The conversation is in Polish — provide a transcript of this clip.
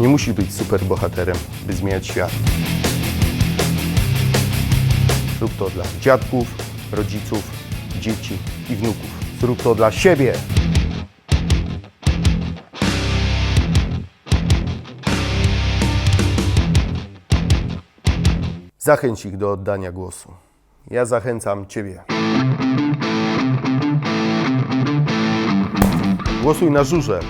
Nie musisz być superbohaterem, by zmieniać świat. Zrób to dla dziadków, rodziców, dzieci i wnuków. Zrób to dla siebie. Zachęć ich do oddania głosu. Ja zachęcam Ciebie. Głosuj na żurze.